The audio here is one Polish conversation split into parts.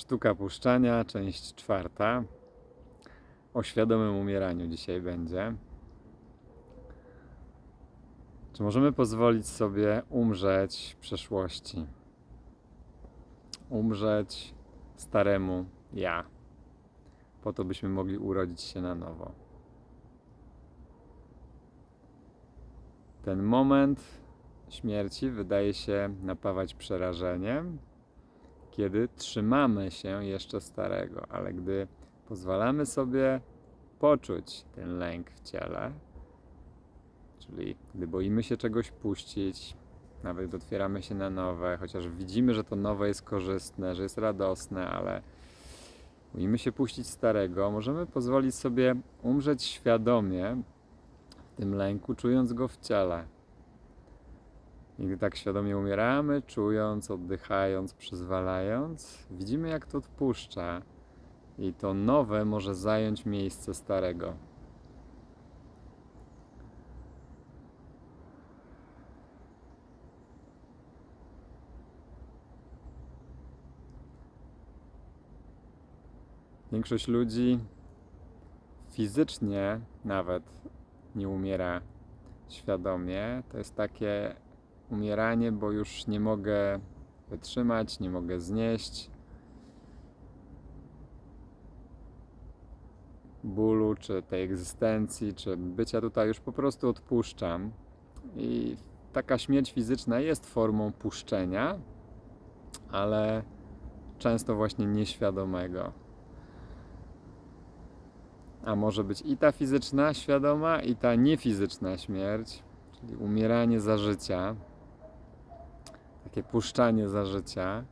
Sztuka puszczania, część czwarta. O świadomym umieraniu dzisiaj będzie. Czy możemy pozwolić sobie umrzeć przeszłości? Umrzeć staremu ja, po to byśmy mogli urodzić się na nowo. Ten moment śmierci wydaje się napawać przerażeniem, kiedy trzymamy się jeszcze starego, ale gdy pozwalamy sobie poczuć ten lęk w ciele, czyli gdy boimy się czegoś puścić, nawet otwieramy się na nowe, chociaż widzimy, że to nowe jest korzystne, że jest radosne, ale boimy się puścić starego, możemy pozwolić sobie umrzeć świadomie w tym lęku, czując go w ciele. I gdy tak świadomie umieramy, czując, oddychając, przyzwalając, widzimy jak to odpuszcza i to nowe może zająć miejsce starego. Większość ludzi fizycznie nawet nie umiera świadomie. To jest takie umieranie, bo już nie mogę wytrzymać, nie mogę znieść bólu, czy tej egzystencji, czy bycia tutaj, już po prostu odpuszczam. I taka śmierć fizyczna jest formą puszczenia, ale często właśnie nieświadomego. A może być i ta fizyczna, świadoma, i ta niefizyczna śmierć, czyli umieranie za życia, takie puszczanie za życia,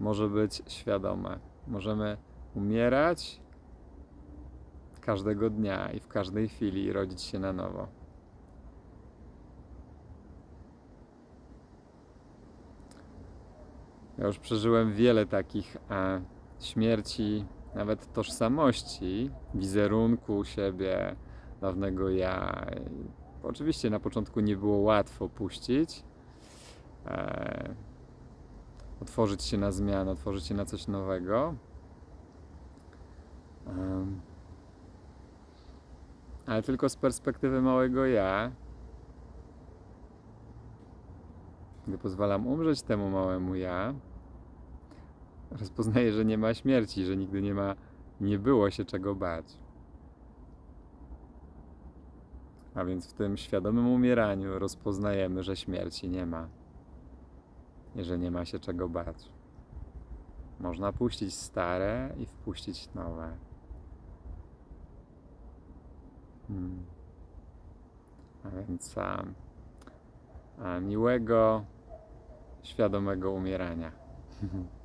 może być świadome. Możemy umierać każdego dnia i w każdej chwili i rodzić się na nowo. Ja już przeżyłem wiele takich e, śmierci, nawet tożsamości, wizerunku siebie, dawnego ja. Oczywiście na początku nie było łatwo puścić, e, otworzyć się na zmianę, otworzyć się na coś nowego. Ale tylko z perspektywy małego ja, gdy pozwalam umrzeć temu małemu ja, rozpoznaję, że nie ma śmierci, że nigdy nie ma, nie było się czego bać. A więc w tym świadomym umieraniu rozpoznajemy, że śmierci nie ma i że nie ma się czego bać. Można puścić stare i wpuścić nowe. Hmm. A więc a, a miłego, świadomego umierania.